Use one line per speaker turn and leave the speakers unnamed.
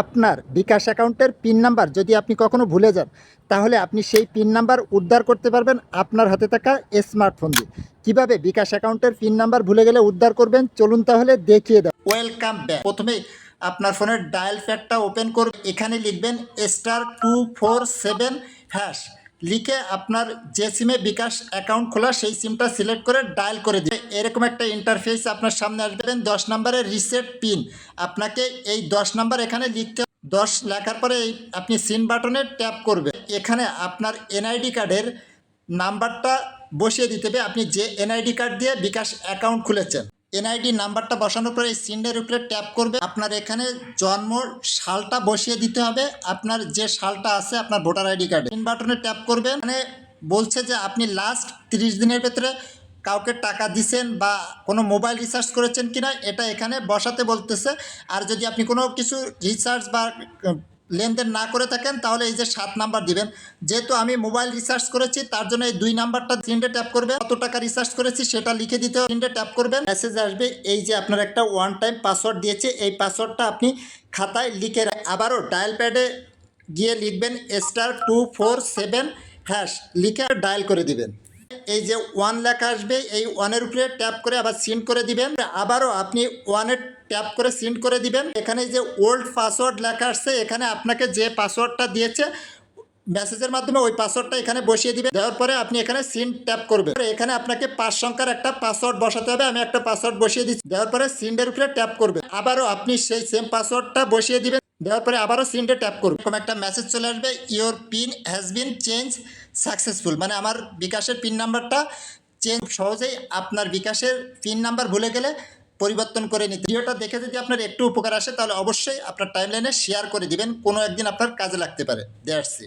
আপনার বিকাশ অ্যাকাউন্টের pin number যদি আপনি কখনো ভুলে যান, তাহলে আপনি সেই পিন নাম্বার উদ্ধার করতে পারবেন আপনার হাতে থাকা স্মার্টফোন দিয়ে। কীভাবে বিকাশ অ্যাকাউন্টের পিন নাম্বার ভুলে গেলে উদ্ধার করবেন, চলুন তাহলে দেখিয়ে দাও। Welcome back. প্রথমে আপনার ফোনের ডায়াল প্যাডটা ওপেন করবেন এখানে লিখবেন star two four seven hash. লিখে আপনার যে সিমে বিকাশ অ্যাকাউন্ট খোলা, সেই সিমটা সিলেক্ট করে ডায়াল করে দিবে এরকম একটা ইন্টারফেস আপনার সামনে আসবেন দশ নম্বরের রিসেট পিন আপনাকে এই দশ নম্বর এখানে লিখতে দশ লেখার পরে আপনি সিন বাটনে ট্যাপ করবে। এখানে আপনার এনআইডি কার্ডের নাম্বারটা বসিয়ে দিতে হবে। আপনি যে এনআইডি কার্ড দিয়ে বিকাশ অ্যাকাউন্ট খুলেছেন। এনআইডি নাম্বারটা বসানোর পরে এই সিনের উপরে ট্যাপ করবে। আপনার এখানে জন্ম, সালটা বসিয়ে দিতে হবে। আপনার যে সালটা আছে, আপনার ভোটার আইডি কার্ডে। পিন বাটনে ট্যাপ করবেন। মানে বলছে যে আপনি লাস্ট তিরিশ দিনের ভেতরে কাউকে টাকা দিছেন বা কোনো মোবাইল রিচার্জ করেছেন কিনা, এটা এখানে বসাতে বলতেছে। আর যদি আপনি কোনো কিছু রিচার্জ বা লেনদেন না করে থাকেন, তাহলে এই যে সাত নাম্বার দিবেন। যেহেতু আমি মোবাইল রিচার্জ করেছি, তার জন্য এই দুই নাম্বারটা তিনটে ট্যাপ করবে কত টাকা রিচার্জ করেছি সেটা লিখে দিতে হবে। তিনটে ট্যাপ করবেন। মেসেজ আসবে, এই যে আপনার একটা ওয়ান টাইম পাসওয়ার্ড দিয়েছে, এই পাসওয়ার্ডটা আপনি খাতায় লিখে আবারও ডায়াল প্যাডে গিয়ে লিখবেন, star two four seven hash, লিখে ডায়াল করে দিবেন। এই যে ওয়ান লেখা আসবে, এই ওয়ানের উপরে ট্যাপ করে আবার সিন্ড করে দিবেন। আবারও আপনি ওয়ানের ট্যাপ করে সিন্ড করে দিবেন। এখানে যে ওল্ড পাসওয়ার্ড লেখা আসছে, এখানে আপনাকে যে পাসওয়ার্ডটা দিয়েছে, মেসেজের মাধ্যমে ওই পাসওয়ার্ডটা এখানে বসিয়ে দিবেন। দেওয়ার পরে আপনি এখানে সিন ট্যাপ করবেন। এখানে আপনাকে পাঁচ সংখ্যার একটা পাসওয়ার্ড বসাতে হবে। আমি একটা পাসওয়ার্ড বসিয়ে দিচ্ছি। দেওয়ার পরে সিন্ডের উপরে ট্যাপ করবেন। আবারও আপনি সেই সেম পাসওয়ার্ডটা বসিয়ে দিবেন। দেওয়ার পরে আবারও সিনটে ট্যাপ করবেন। এরকম একটা মেসেজ চলে আসবে your pin has been change successful মানে আমার বিকাশের পিন নাম্বারটা চেঞ্জ সহজেই আপনার বিকাশের পিন নাম্বার ভুলে গেলে পরিবর্তন করে নিতে। ভিডিওটা দেখে যদি আপনার একটু উপকার আসে, তাহলে অবশ্যই আপনার টাইমলাইনে শেয়ার করে দিবেন। কোনো একদিন আপনার কাজে লাগতে পারে। দেয়ার্সি